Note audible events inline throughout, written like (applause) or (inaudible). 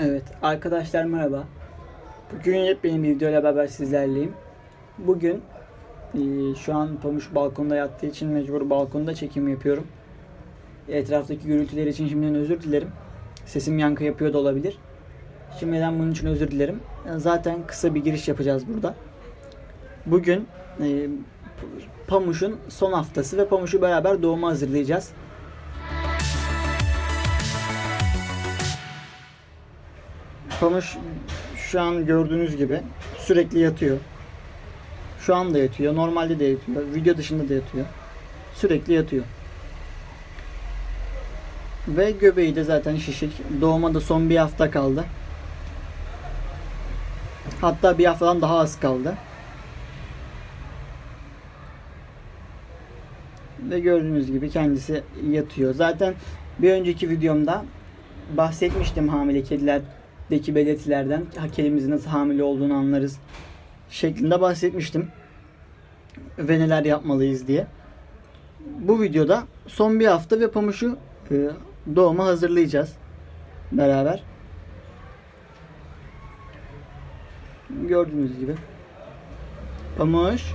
Evet arkadaşlar merhaba. Bugün yepyeni bir videoyla beraber sizlerleyim. Bugün şu an Pamuş balkonda yattığı için mecbur balkonda çekim yapıyorum. Etraftaki gürültüler için şimdiden özür dilerim. Sesim yankı yapıyor da olabilir. Şimdiden bunun için özür dilerim. Zaten kısa bir giriş yapacağız burada. Bugün eee, Pamuş'un son haftası ve Pamuş'u beraber doğuma hazırlayacağız. Pamuş şu an gördüğünüz gibi sürekli yatıyor. Şu anda yatıyor, normalde de yatıyor, video dışında da yatıyor. Sürekli yatıyor. Ve göbeği de zaten şişik. Doğuma da son bir hafta kaldı. Hatta bir haftadan daha az kaldı. Ve gördüğünüz gibi kendisi yatıyor. Zaten bir önceki videomda bahsetmiştim hamile kedilerdeki belirtilerden. Ha, Kedimizin nasıl hamile olduğunu anlarız şeklinde bahsetmiştim. Ve neler yapmalıyız diye. Bu videoda son bir hafta ve Pamuş'u e, doğuma hazırlayacağız beraber. Gördüğünüz gibi. Pamuş.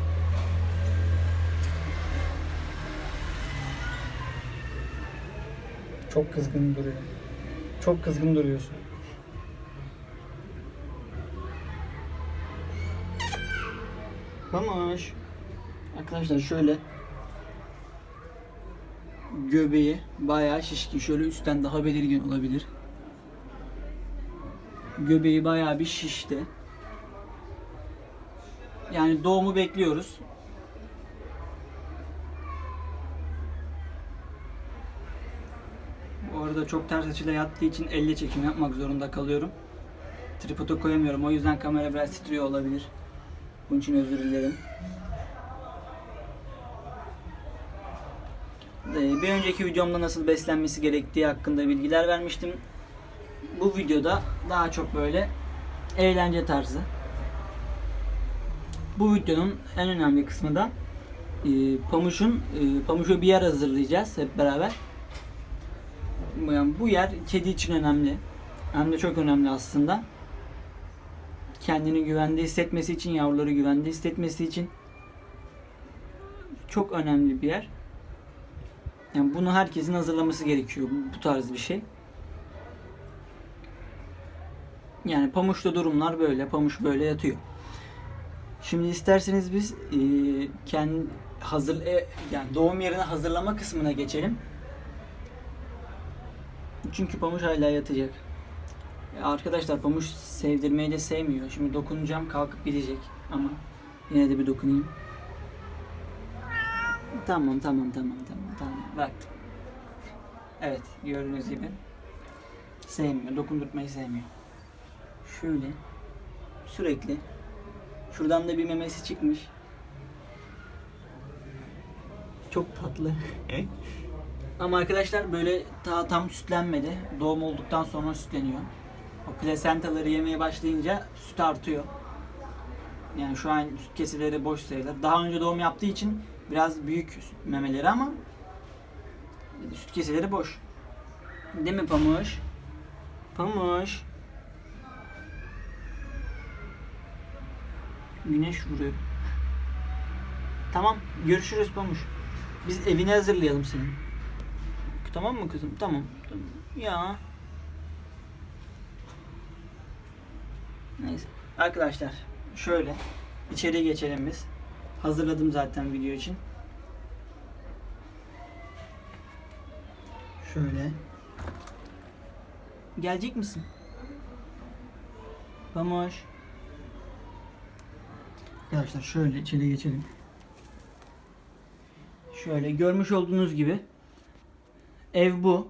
Çok kızgın duruyor. Çok kızgın duruyorsun. Pamuş. Arkadaşlar şöyle göbeği bayağı şişkin. Şöyle üstten daha belirgin olabilir. Göbeği bayağı bir şişti. Yani doğumu bekliyoruz. Bu arada çok ters açıyla yattığı için elle çekim yapmak zorunda kalıyorum. Tripoda koyamıyorum. O yüzden kamera biraz titriyor olabilir. Bunun için özür dilerim. Ee, Bir önceki videomda nasıl beslenmesi gerektiği hakkında bilgiler vermiştim. Bu videoda daha çok böyle eğlence tarzı. Bu videonun en önemli kısmı da e, Pamuş'un e, Pamuş'a bir yer hazırlayacağız hep beraber. Yani bu yer kedi için önemli. Hem de çok önemli aslında. Kendini güvende hissetmesi için, yavruları güvende hissetmesi için çok önemli bir yer. Yani bunu herkesin hazırlaması gerekiyor bu, tarz bir şey. Yani Pamuş'ta durumlar böyle. Pamuş böyle yatıyor. Şimdi isterseniz biz e, kendi hazır e, yani doğum yerini hazırlama kısmına geçelim. Çünkü Pamuş hala yatacak. Arkadaşlar Pamuş sevdirmeyi de sevmiyor. Şimdi dokunacağım kalkıp gidecek ama yine de bir dokunayım. Tamam tamam tamam tamam tamam bıraktım. Evet gördüğünüz gibi sevmiyor. Dokundurtmayı sevmiyor. Şöyle sürekli şuradan da bir memesi çıkmış. Çok tatlı. (laughs) Ama arkadaşlar böyle daha tam sütlenmedi. Doğum olduktan sonra sütleniyor. O plasentaları yemeye başlayınca süt artıyor. Yani şu an süt kesileri boş sayılır. Daha önce doğum yaptığı için biraz büyük süt memeleri ama süt kesileri boş. Değil mi Pamuş? Pamuş. Güneş vuruyor. Tamam, görüşürüz Pamuş. Biz evini hazırlayalım senin. Tamam mı kızım? Tamam. tamam. Ya. Neyse. Arkadaşlar şöyle içeriye geçelim biz. Hazırladım zaten video için. Şöyle. Gelecek misin? Pamuş. Arkadaşlar şöyle içeri geçelim. Şöyle görmüş olduğunuz gibi ev bu.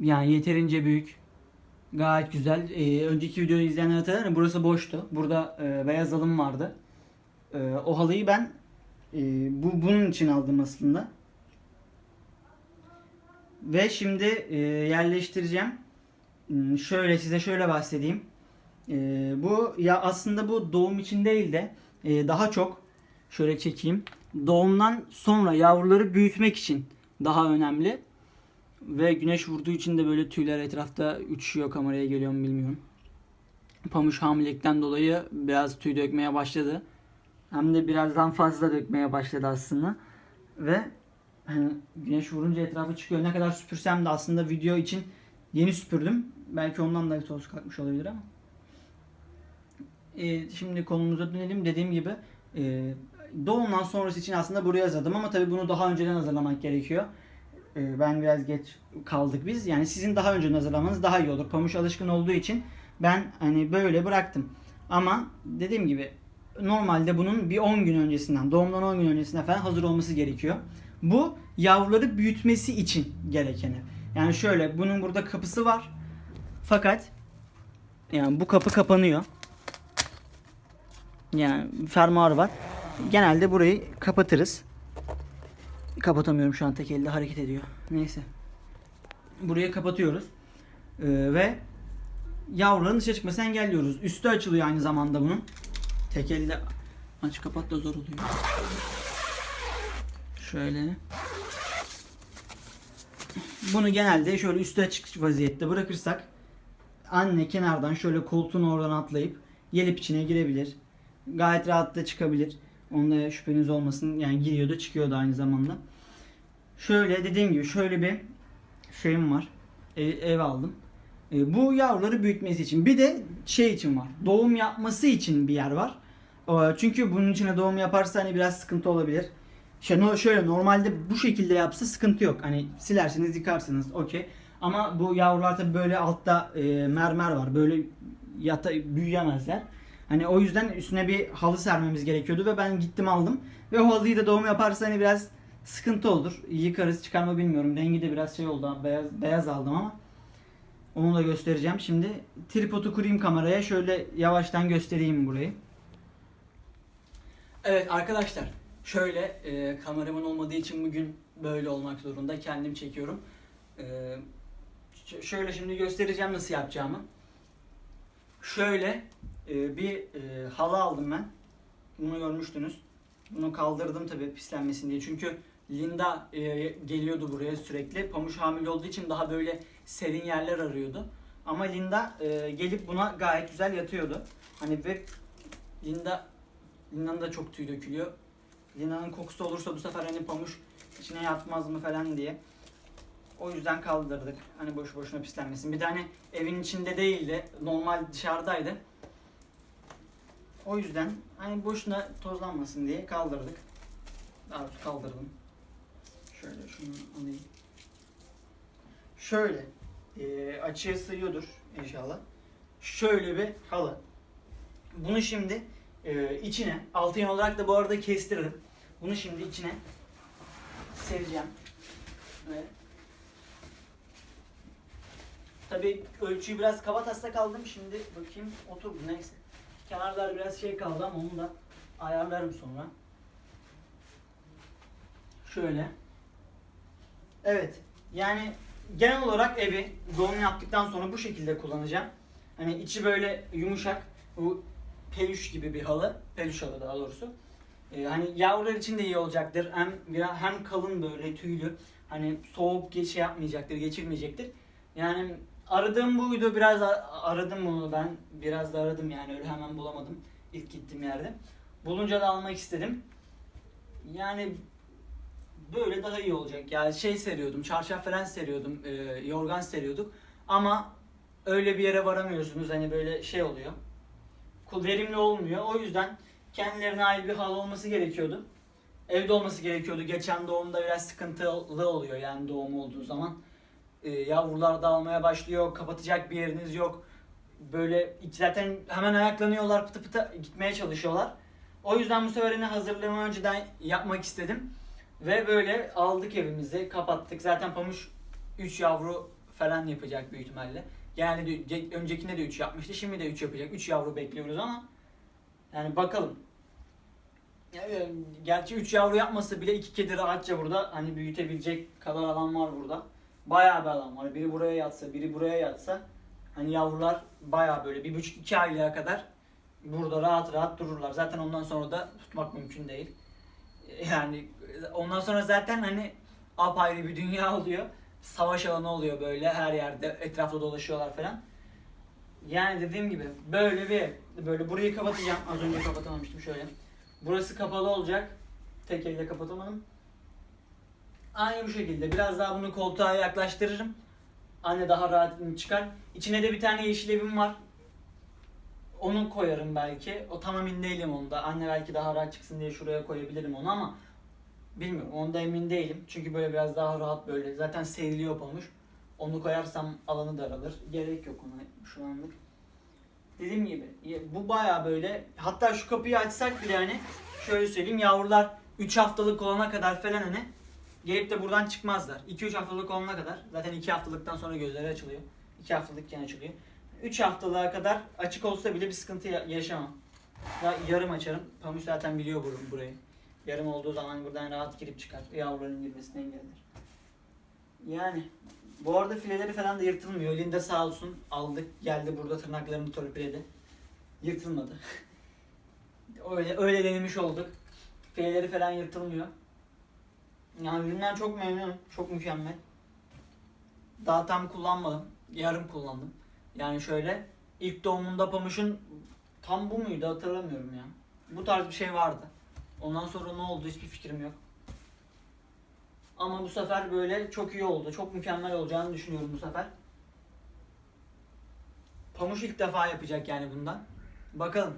Yani yeterince büyük. Gayet güzel. Ee, önceki videoyu izleyenler hatırlar? Burası boştu. Burada e, beyaz halım vardı. E, o halıyı ben e, bu bunun için aldım aslında. Ve şimdi e, yerleştireceğim. Hmm, Şöyle size şöyle bahsedeyim. E, bu ya aslında bu doğum için değil de e, daha çok şöyle çekeyim. Doğumdan sonra yavruları büyütmek için daha önemli. Ve güneş vurduğu için de böyle tüyler etrafta uçuyor kameraya geliyor mu bilmiyorum. Pamuş hamilelikten dolayı biraz tüy dökmeye başladı. Hem de birazdan fazla dökmeye başladı aslında. Ve hani güneş vurunca etrafı çıkıyor. Ne kadar süpürsem de aslında video için yeni süpürdüm. Belki ondan da toz kalkmış olabilir ama. Ee, şimdi konumuza dönelim. Dediğim gibi e, doğumdan sonrası için aslında buraya hazırladım ama tabii bunu daha önceden hazırlamak gerekiyor. Ee, ben biraz geç kaldık biz. Yani sizin daha önceden hazırlamanız daha iyi olur. Pamuş alışkın olduğu için ben hani böyle bıraktım. Ama dediğim gibi normalde bunun bir 10 gün öncesinden, doğumdan 10 gün öncesinden falan hazır olması gerekiyor. Bu yavruları büyütmesi için gerekeni. Yani şöyle bunun burada kapısı var. Fakat yani bu kapı kapanıyor. Yani fermuar var. Genelde burayı kapatırız. Kapatamıyorum şu an tek elde hareket ediyor. Neyse. Burayı kapatıyoruz. Ee, ve yavruların dışarı çıkmasını engelliyoruz. Üstü açılıyor aynı zamanda bunun. Tek elde aç kapat da zor oluyor. Şöyle. Bunu genelde şöyle üstü açık vaziyette bırakırsak anne kenardan şöyle koltuğun oradan atlayıp yelip içine girebilir. Gayet rahat da çıkabilir. Onda şüpheniz olmasın. Yani giriyordu çıkıyordu aynı zamanda. Şöyle dediğim gibi şöyle bir şeyim var. Ev, ev aldım. E, bu yavruları büyütmesi için. Bir de şey için var. Doğum yapması için bir yer var. E, çünkü bunun içine doğum yaparsa hani biraz sıkıntı olabilir. No- şöyle normalde bu şekilde yapsa sıkıntı yok. Hani silersiniz yıkarsınız okey. Ama bu yavrular tabii böyle altta e, mermer var. Böyle yata büyüyemezler. Hani o yüzden üstüne bir halı sermemiz gerekiyordu ve ben gittim aldım. Ve o halıyı da doğum yaparsa hani biraz sıkıntı olur. Yıkarız çıkarma bilmiyorum. Rengi de biraz şey oldu. Beyaz, beyaz aldım ama. Onu da göstereceğim. Şimdi tripodu kurayım kameraya. Şöyle yavaştan göstereyim burayı. Evet arkadaşlar. Şöyle e, kameraman olmadığı için bugün böyle olmak zorunda. Kendim çekiyorum. E, şöyle şimdi göstereceğim nasıl yapacağımı. Şöyle e, bir e, halı aldım ben. Bunu görmüştünüz. Bunu kaldırdım tabii pislenmesin diye. Çünkü Linda e, geliyordu buraya sürekli. Pamuç hamile olduğu için daha böyle serin yerler arıyordu. Ama Linda e, gelip buna gayet güzel yatıyordu. Hani ve Linda Linda'nın da çok tüy dökülüyor. Linda'nın kokusu olursa bu sefer hani pamuç içine yatmaz mı falan diye. O yüzden kaldırdık. Hani boşu boşuna pislenmesin. Bir de hani evin içinde değildi. Normal dışarıdaydı. O yüzden hani boşuna tozlanmasın diye kaldırdık. Daha kaldırdım. Şöyle şunu alayım. Şöyle e, açıya sığıyordur inşallah. Şöyle bir halı. Bunu şimdi e, içine altın olarak da bu arada kestiririm. Bunu şimdi içine sereceğim. Ve Tabii ölçüyü biraz kaba taslak aldım. Şimdi bakayım oturdu neyse. Kenarlar biraz şey kaldı ama onu da ayarlarım sonra. Şöyle. Evet. Yani genel olarak evi doğum yaptıktan sonra bu şekilde kullanacağım. Hani içi böyle yumuşak. Bu peluş gibi bir halı. Peluş halı daha doğrusu. Ee, hani yavrular için de iyi olacaktır. Hem biraz hem kalın böyle tüylü. Hani soğuk geç şey yapmayacaktır, geçirmeyecektir. Yani aradığım buydu. Biraz aradım bunu ben. Biraz da aradım yani öyle hemen bulamadım ilk gittiğim yerde. Bulunca da almak istedim. Yani böyle daha iyi olacak. Yani şey seriyordum, çarşaf falan seriyordum, e, yorgan seriyorduk. Ama öyle bir yere varamıyorsunuz hani böyle şey oluyor. Verimli olmuyor. O yüzden kendilerine ait bir halı olması gerekiyordu. Evde olması gerekiyordu. Geçen doğumda biraz sıkıntılı oluyor yani doğum olduğu zaman. E, yavrular dağılmaya başlıyor, kapatacak bir yeriniz yok. Böyle zaten hemen ayaklanıyorlar, pıtı pıtı gitmeye çalışıyorlar. O yüzden bu sefer yine hazırlığımı önceden yapmak istedim. Ve böyle aldık evimizi, kapattık. Zaten Pamuç 3 yavru falan yapacak büyük ihtimalle. Genelde de, ce- öncekinde de 3 yapmıştı. Şimdi de 3 yapacak. 3 yavru bekliyoruz ama yani bakalım. Yani, gerçi 3 yavru yapmasa bile 2 kedi rahatça burada hani büyütebilecek kadar alan var burada. Bayağı bir alan var. Biri buraya yatsa, biri buraya yatsa hani yavrular bayağı böyle bir buçuk iki aylığa kadar burada rahat rahat dururlar. Zaten ondan sonra da tutmak mümkün değil. Yani ondan sonra zaten hani apayrı bir dünya oluyor. savaş alanı oluyor böyle her yerde etrafta dolaşıyorlar falan. Yani dediğim gibi böyle bir böyle burayı kapatacağım. Az önce kapatamamıştım şöyle. Burası kapalı olacak. Tek elle kapatamadım. Aynı bu şekilde. Biraz daha bunu koltuğa yaklaştırırım. Anne daha rahat çıkar. İçine de bir tane yeşil evim var. Onu koyarım belki. O tam emin değilim onda. Anne belki daha rahat çıksın diye şuraya koyabilirim onu ama bilmiyorum. Onda emin değilim. Çünkü böyle biraz daha rahat böyle. Zaten seriliyor pamuş. Onu koyarsam alanı daralır. Gerek yok ona şu anlık. Dediğim gibi bu baya böyle hatta şu kapıyı açsak bile hani şöyle söyleyeyim yavrular 3 haftalık olana kadar falan hani gelip de buradan çıkmazlar. 2-3 haftalık olana kadar zaten 2 haftalıktan sonra gözleri açılıyor. 2 haftalıkken açılıyor. 3 haftalığa kadar açık olsa bile bir sıkıntı ya- yaşamam. Ya yarım açarım. Pamuk zaten biliyor bur- burayı. Yarım olduğu zaman buradan rahat girip çıkar. Yavruların girmesini engeller. Yani bu arada fileleri falan da yırtılmıyor. Linda sağ olsun aldık geldi burada tırnaklarını törpüledi. Yırtılmadı. (laughs) öyle öyle denemiş olduk. Fileleri falan yırtılmıyor. Yani üründen çok memnunum. Çok mükemmel. Daha tam kullanmadım. Yarım kullandım. Yani şöyle ilk doğumunda pamuşun tam bu muydu hatırlamıyorum ya. Bu tarz bir şey vardı. Ondan sonra ne oldu hiçbir fikrim yok. Ama bu sefer böyle çok iyi oldu. Çok mükemmel olacağını düşünüyorum bu sefer. Pamuş ilk defa yapacak yani bundan. Bakalım.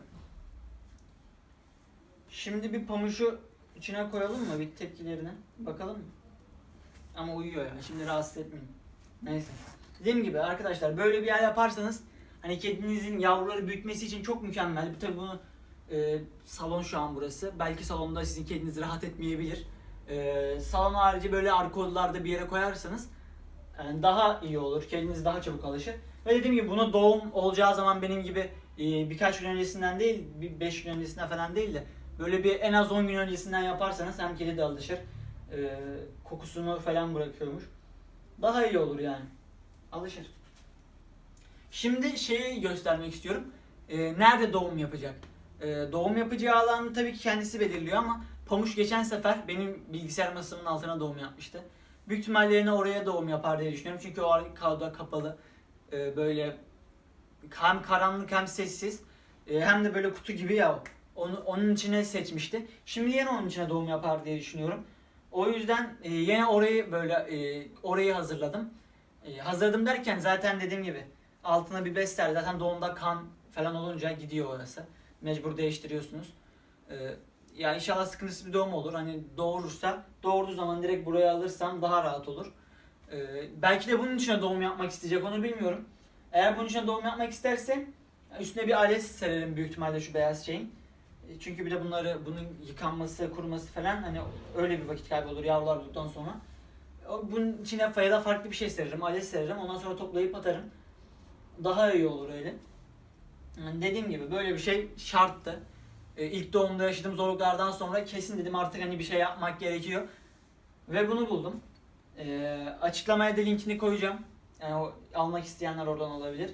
Şimdi bir pamuşu içine koyalım mı bir tepkilerine? Bakalım mı? Ama uyuyor yani. Şimdi rahatsız etmeyeyim. Neyse. Dediğim gibi arkadaşlar böyle bir yer yaparsanız hani kedinizin yavruları büyütmesi için çok mükemmel. Tabii bunu e, salon şu an burası. Belki salonda sizin kediniz rahat etmeyebilir. E, salon harici böyle arka odalarda bir yere koyarsanız yani daha iyi olur. Kediniz daha çabuk alışır. Ve dediğim gibi bunu doğum olacağı zaman benim gibi e, birkaç gün öncesinden değil, bir 5 gün öncesinden falan değil de böyle bir en az 10 gün öncesinden yaparsanız hem kedi de alışır. E, kokusunu falan bırakıyormuş. Daha iyi olur yani. Alışır. Şimdi şeyi göstermek istiyorum. E, nerede doğum yapacak? E, doğum yapacağı alanı tabii ki kendisi belirliyor ama Pamuş geçen sefer benim bilgisayar masamın altına doğum yapmıştı. Büyük ihtimalle yine oraya doğum yapar diye düşünüyorum. Çünkü o arka kapalı. E, böyle hem karanlık hem sessiz. E, hem de böyle kutu gibi ya. Onu, onun içine seçmişti. Şimdi yine onun içine doğum yapar diye düşünüyorum. O yüzden e, yine orayı böyle e, orayı hazırladım. E, hazırladım derken zaten dediğim gibi altına bir bester zaten doğumda kan falan olunca gidiyor orası. Mecbur değiştiriyorsunuz. E, ya inşallah sıkıntısız bir doğum olur. Hani doğurursa doğurduğu zaman direkt buraya alırsam daha rahat olur. E, belki de bunun içine doğum yapmak isteyecek onu bilmiyorum. Eğer bunun içine doğum yapmak isterse üstüne bir alet serelim büyük ihtimalle şu beyaz şeyin. Çünkü bir de bunları bunun yıkanması, kuruması falan hani öyle bir vakit kaybı olur yavrular olduktan sonra. Bunun içine ya da farklı bir şey seririm, alet seririm. Ondan sonra toplayıp atarım. Daha iyi olur öyle. Yani dediğim gibi böyle bir şey şarttı. Ee, ilk doğumda yaşadığım zorluklardan sonra kesin dedim artık hani bir şey yapmak gerekiyor. Ve bunu buldum. Ee, açıklamaya da linkini koyacağım. Yani o, almak isteyenler oradan olabilir.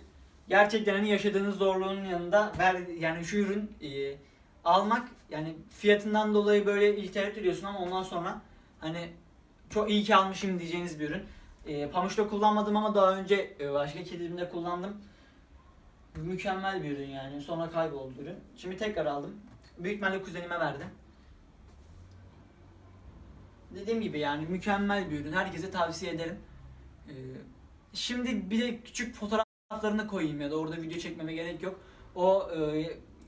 Gerçekten hani yaşadığınız zorluğun yanında ver yani şu ürün e, almak yani fiyatından dolayı böyle tereddüt ediyorsun ama ondan sonra hani çok iyi ki almışım diyeceğiniz bir ürün. E, Pamuç'ta kullanmadım ama daha önce e, başka kedilerimde kullandım. Mükemmel bir ürün yani. Sonra kayboldu ürün. Şimdi tekrar aldım. Büyük ihtimalle kuzenime verdim. Dediğim gibi yani mükemmel bir ürün. Herkese tavsiye ederim. Ee, şimdi bir de küçük fotoğraflarını koyayım ya da orada video çekmeme gerek yok. O e,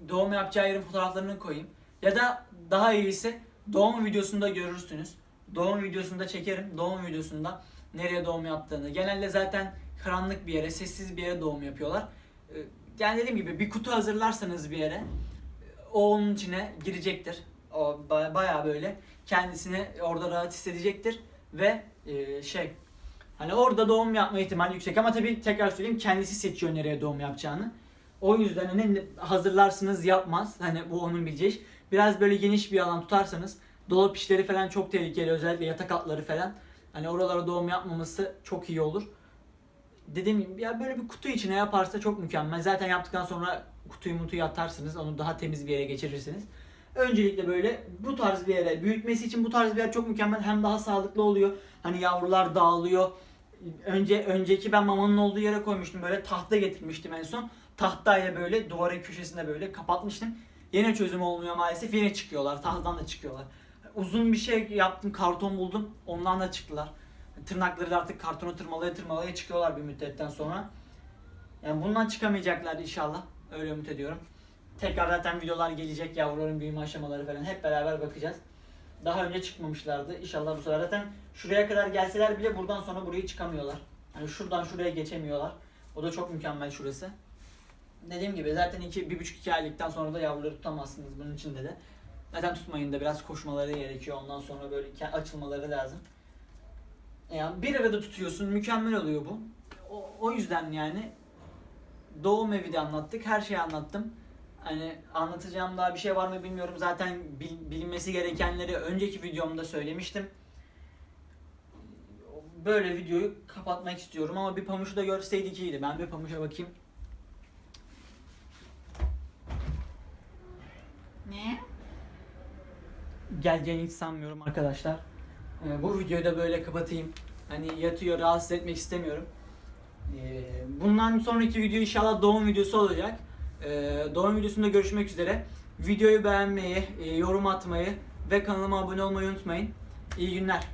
doğum yapacağı yerin fotoğraflarını koyayım. Ya da daha iyisi doğum videosunda görürsünüz. Doğum videosunda çekerim. Doğum videosunda nereye doğum yaptığını. Genelde zaten karanlık bir yere, sessiz bir yere doğum yapıyorlar. Ee, Yani dediğim gibi bir kutu hazırlarsanız bir yere o onun içine girecektir. O ba- bayağı böyle kendisini orada rahat hissedecektir ve e, şey hani orada doğum yapma ihtimali yüksek ama tabii tekrar söyleyeyim kendisi seçiyor nereye doğum yapacağını. O yüzden hani hazırlarsınız yapmaz. Hani bu onun bileceği iş. Biraz böyle geniş bir alan tutarsanız dolap işleri falan çok tehlikeli özellikle yatak altları falan. Hani oralara doğum yapmaması çok iyi olur. Dediğim gibi ya böyle bir kutu içine yaparsa çok mükemmel. Zaten yaptıktan sonra kutuyu mutuyu atarsınız. Onu daha temiz bir yere geçirirsiniz. Öncelikle böyle bu tarz bir yere büyütmesi için bu tarz bir yer çok mükemmel. Hem daha sağlıklı oluyor. Hani yavrular dağılıyor. önce önceki ben mamanın olduğu yere koymuştum böyle tahta getirmiştim en son. Tahtayla böyle duvarın köşesinde böyle kapatmıştım. Yine çözüm olmuyor maalesef. Yine çıkıyorlar. Tahtadan da çıkıyorlar. Uzun bir şey yaptım. Karton buldum. Ondan da çıktılar. Tırnakları da artık kartona tırmalaya tırmalaya çıkıyorlar bir müddetten sonra. Yani bundan çıkamayacaklar inşallah. Öyle ümit ediyorum. Tekrar zaten videolar gelecek yavruların büyüme aşamaları falan hep beraber bakacağız. Daha önce çıkmamışlardı. İnşallah bu sefer zaten şuraya kadar gelseler bile buradan sonra buraya çıkamıyorlar. Hani şuradan şuraya geçemiyorlar. O da çok mükemmel şurası. Dediğim gibi zaten iki, bir buçuk iki aylıktan sonra da yavruları tutamazsınız bunun içinde de. Zaten tutmayın da biraz koşmaları gerekiyor. Ondan sonra böyle açılmaları lazım. Yani bir arada tutuyorsun mükemmel oluyor bu. O, o yüzden yani doğum evi de anlattık. Her şeyi anlattım. Hani anlatacağım daha bir şey var mı bilmiyorum. Zaten bil- bilinmesi gerekenleri önceki videomda söylemiştim. Böyle videoyu kapatmak istiyorum ama bir pamuşu da görseydik iyiydi. Ben bir pamuşa bakayım. Ne? Geleceğini hiç sanmıyorum arkadaşlar. Ee, bu videoyu da böyle kapatayım. Hani yatıyor rahatsız etmek istemiyorum. Ee, bundan sonraki video inşallah doğum videosu olacak. Ee, doğum videosunda görüşmek üzere. Videoyu beğenmeyi, e, yorum atmayı ve kanalıma abone olmayı unutmayın. İyi günler.